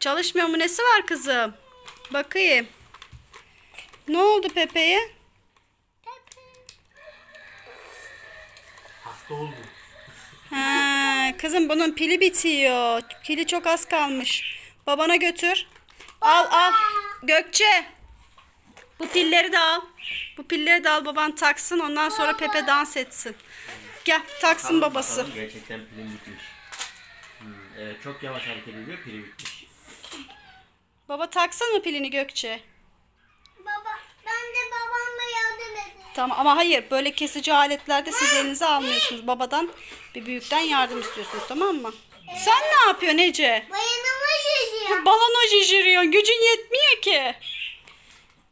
Çalışmıyor mu? Nesi var kızım? Bakayım. Ne oldu Pepe'ye? Hasta oldu. Ha, kızım bunun pili bitiyor. Pili çok az kalmış. Babana götür. Al al. Gökçe. Bu pilleri de al. Bu pilleri de al baban taksın. Ondan sonra Pepe dans etsin. Gel taksın babası. Bakalım, gerçekten pilim bitmiş. Hmm, evet çok yavaş hareket ediyor pili bitmiş. Baba taksın mı pilini Gökçe? Baba ben de babamla yardım edeyim. Tamam ama hayır böyle kesici aletlerde siz elinize almıyorsunuz. Babadan bir büyükten yardım istiyorsunuz tamam mı? Sen ne yapıyorsun Ece? Bayanımı şişiyor. Balona şişiriyorsun. Gücün yetmiyor ki.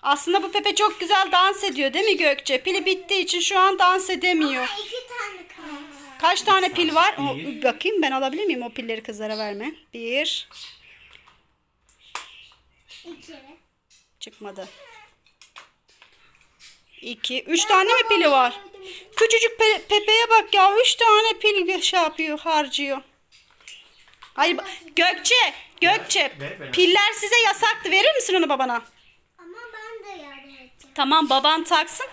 Aslında bu Pepe çok güzel dans ediyor değil mi Gökçe? Pili bittiği için şu an dans edemiyor. İki tane kaldı. Kaç tane pil var? O, bakayım ben alabilir miyim o pilleri kızlara verme. Bir. İki. Çıkmadı. İki. Üç tane mi pili var? Küçücük Pe- Pepe'ye bak ya. Üç tane pil şey yapıyor, harcıyor. Hayır Gökçe, Gökçe. Piller size yasaktı. Verir misin onu babana? Ama ben de yardım edeceğim. Tamam baban taksın.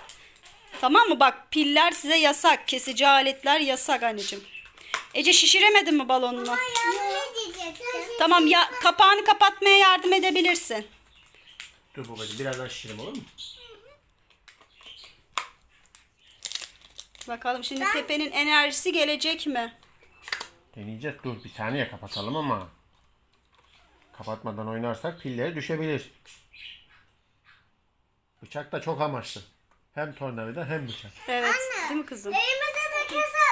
Tamam mı? Bak piller size yasak. Kesici aletler yasak anneciğim. Ece şişiremedin mi balonunu? Ama. Tamam ya kapağını kapatmaya yardım edebilirsin. Dur babacığım birazdan şişirim olur mu? Bakalım şimdi Pepe'nin enerjisi gelecek mi? Deneyeceğiz. Dur bir saniye kapatalım ama. Kapatmadan oynarsak pilleri düşebilir. Bıçak da çok amaçlı. Hem tornavida hem bıçak. Evet. Değil mi kızım? Elimizde de keser.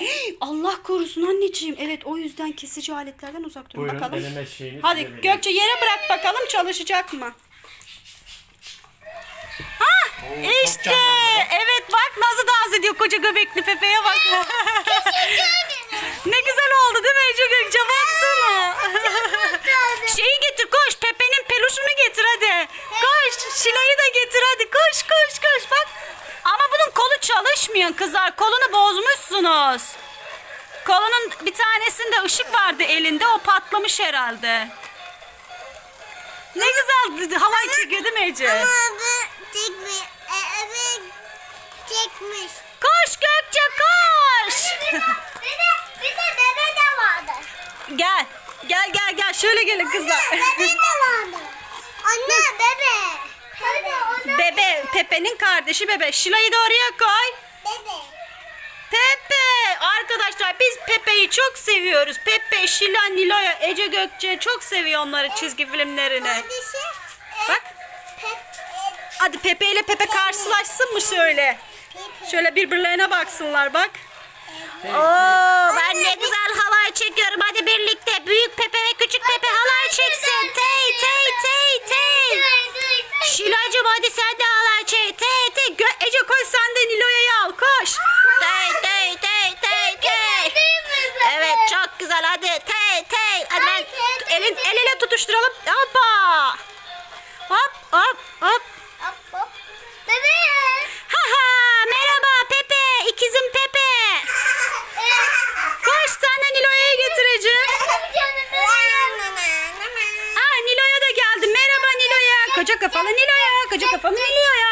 Allah korusun anneciğim. Evet o yüzden kesici aletlerden uzak durun. Buyurun bakalım. deneme şeyini Hadi size vereyim. Gökçe yere bırak bakalım çalışacak mı? Oo, çok işte canlandı evet bak nasıl dans ediyor koca göbekli Pepe'ye bak. ne güzel oldu değil mi Ece Gökçe baksana. Şeyi getir koş Pepe'nin peluşunu getir hadi. Koş Şilay'ı da getir hadi koş koş koş bak. Ama bunun kolu çalışmıyor kızlar kolunu bozmuşsunuz. Kolunun bir tanesinde ışık vardı elinde o patlamış herhalde. Ne güzel halay çekiyor değil mi Ece? Ama bu çekmiş. E, evet çekmiş. Koş Gökçe koş. bir de bir de bebe de vardı. gel. Gel gel gel şöyle gelin kızlar. Bebe de vardı. Anne bebe. Bebe Pepe'nin kardeşi Bebe. Şilay'ı da oraya koy. bebe. Pepe! Arkadaşlar biz Pepe'yi çok seviyoruz. Pepe, Şila, Nilo'ya, Ece Gökçe çok seviyor onları çizgi filmlerini. Kardeşi. e, Bak. E, Hadi Pepe ile Pepe karşılaşsın mı şöyle? Şöyle birbirlerine baksınlar bak. Oo, Şilacığım hadi sen de halay çek. Tey tey. Gö- Ece koş sen de Nilo'ya al koş. Tey tey tey tey tey. Evet çok güzel hadi tey tey. Hadi ben elin, el ele tutuşturalım. Hoppa. Hop hop hop. Hop hop. Bebe. Koca kafalı Nilo'ya. Koca kafalı Nilo'ya.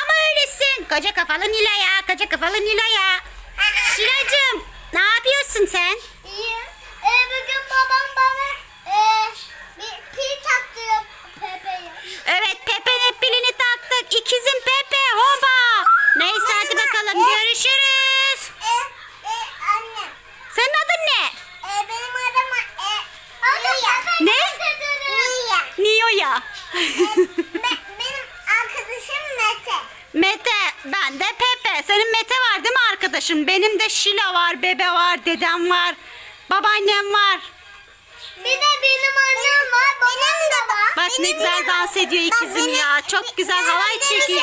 Ama öylesin. Koca kafalı Nilo'ya. Koca kafalı Nilo'ya. Şilacığım ne yapıyorsun sen? Bugün babam bana benim arkadaşım Mete. Mete, ben de Pepe. Senin Mete var değil mi arkadaşın? Benim de Şila var, Bebe var, dedem var, babaannem var. Bir de benim annem var, babam da var. Bak ne güzel dans ediyor ikizim ya. Çok güzel halay çekiyor.